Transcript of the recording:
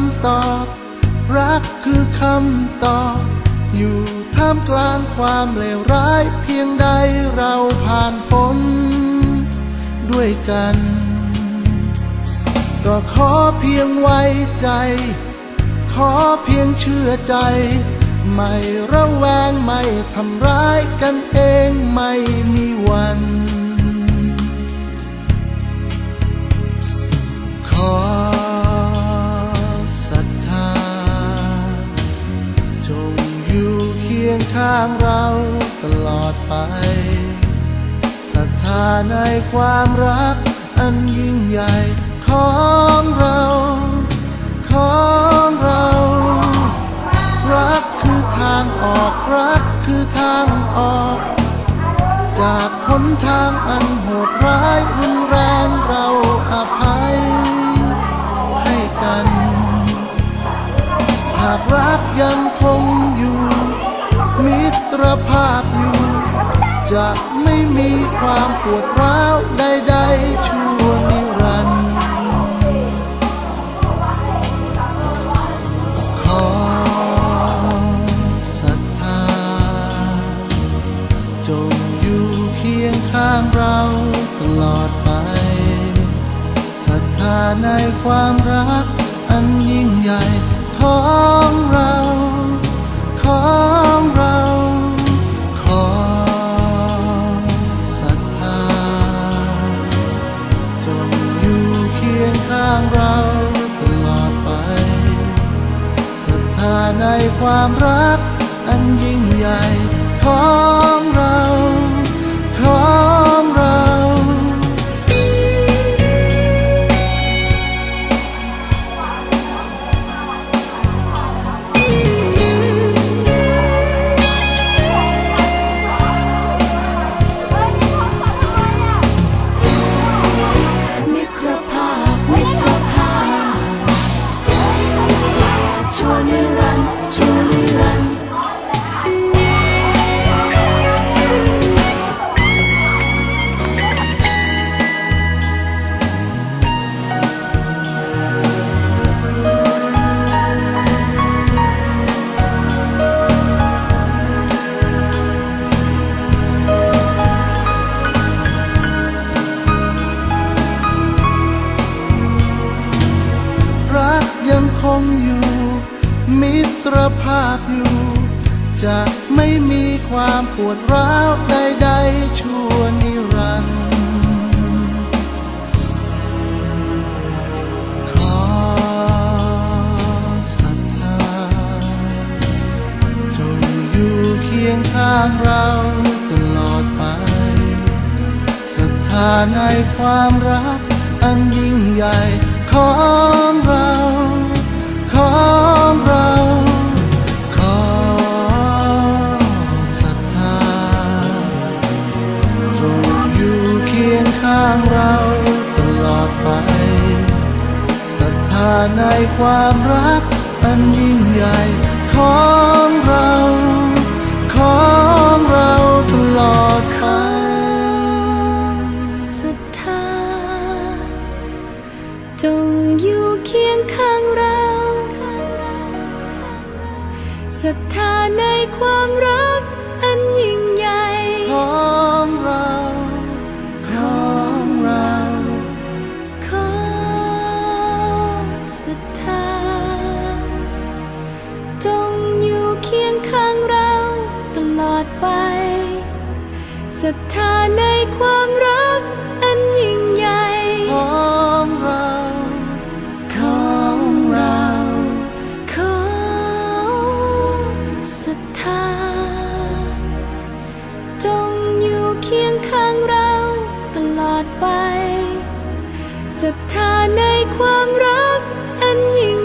คำตอบ รักคือคำตอบ อยู่ท่ามกลางความเลวร้ายเพียงใดเราผ่านพ้นด้วยกัน ก็ขอเพียงไว้ใจ ขอเพียงเชื่อใจ ไม่ระแวงไม่ทำร้ายกันเองไม่มีวัน งข้างเราตลอดไปศรัทธาในความรักอันยิ่งใหญ่ของเราของเรา รักคือทางออกรักคือทางออก จากหนทางอันโหดร้ายรุนแรงเราอภัยให้กัน หากรักยังคงอยู่ มิตรภาพอยู่ จะไม่มีความปวดร้าวใดๆชั่วนิรันดร์ขอศรัทธา จงอยู่เคียงข้างเราตลอดไปศรัทธาในความรักอันยิ่งใหญ่ของเราของ ในความรักอันยิ่งใหญ่ขอ งอยู่ มิตรภาพอยู่ จะไม่มีความปวดร้าวใดๆชั่วนิรันดร์ขอศรัทธาจงอยู่เคียงข้างเราตลอดไปศรัทธาในความรัก อันยิ่งใหญ่ของเรา ของเราขอศรัทธาจงอยู่เคียงข้างเราตลอดไปศรัทธาในความรักอันยิ่งใหญ่ของเราของเรา ศรัทธาในความรักอันยิ่งใหญ่ของเราของเราขอศรัทธาจงอยู่เคียงข้างเราตลอดไปศรัทธาในความรักอันยิ่ง ศรัทธาในความรักอันยิ่ง